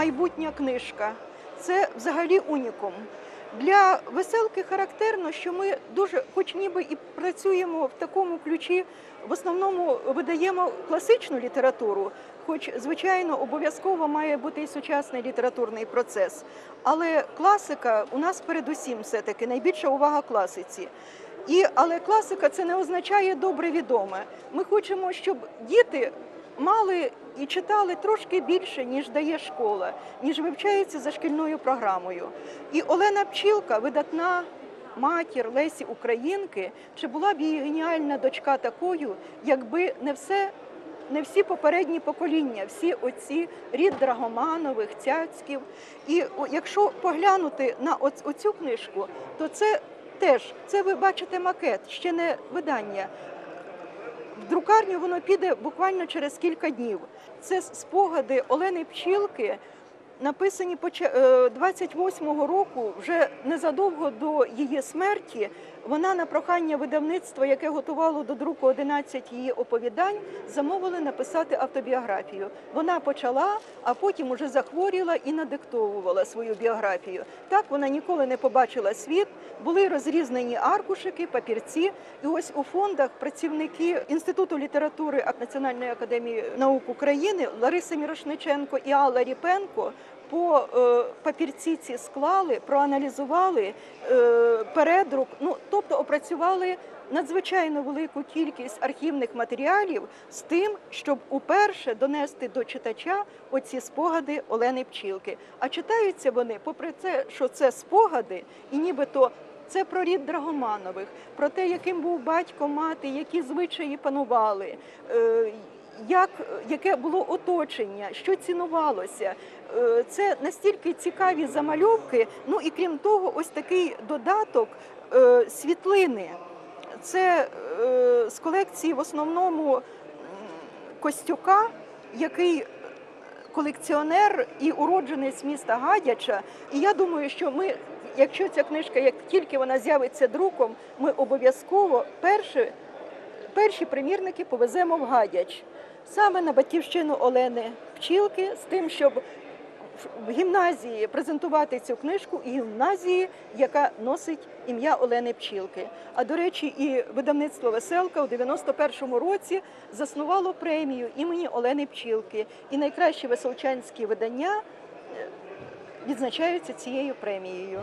майбутня книжка. Це взагалі унікум. Для веселки характерно, що ми дуже, хоч ніби і працюємо в такому ключі, в основному видаємо класичну літературу, хоч, звичайно, обов'язково має бути і сучасний літературний процес. Але класика у нас передусім все-таки найбільша увага класиці. І, але класика це не означає добре відоме. Ми хочемо, щоб діти мали і читали трошки більше, ніж дає школа, ніж вивчається за шкільною програмою. І Олена Пчілка, видатна матір Лесі Українки, чи була б її геніальна дочка такою, якби не все. Не всі попередні покоління, всі оці рід Драгоманових, Цяцьків. І якщо поглянути на оцю книжку, то це теж це ви бачите макет, ще не видання. Друкарню воно піде буквально через кілька днів. Це спогади Олени Пчілки, написані поча- е, 28-го року, вже незадовго до її смерті. Вона на прохання видавництва, яке готувало до друку 11 її оповідань, замовили написати автобіографію. Вона почала, а потім уже захворіла і надиктовувала свою біографію. Так вона ніколи не побачила світ. Були розрізнені аркушики, папірці. І ось у фондах працівники Інституту літератури Національної академії наук України Лариса Мірошниченко і Алла Ріпенко по е, папірці ці склали, проаналізували е, передрук, ну тобто опрацювали надзвичайно велику кількість архівних матеріалів з тим, щоб уперше донести до читача оці спогади Олени Пчілки. А читаються вони, попри те, що це спогади, і нібито це про рід Драгоманових, про те, яким був батько, мати, які звичаї панували. Як яке було оточення, що цінувалося, Е, це настільки цікаві замальовки. Ну і крім того, ось такий додаток е, світлини. Це е, з колекції в основному Костюка, який колекціонер і уродженець міста Гадяча. І я думаю, що ми, якщо ця книжка, як тільки вона з'явиться друком, ми обов'язково перші, перші примірники повеземо в Гадяч. Саме на батьківщину Олени Пчілки з тим, щоб в гімназії презентувати цю книжку і гімназії, яка носить ім'я Олени Пчілки. А до речі, і видавництво Веселка у 91-му році заснувало премію імені Олени Пчілки. І найкращі веселчанські видання е, відзначаються цією премією.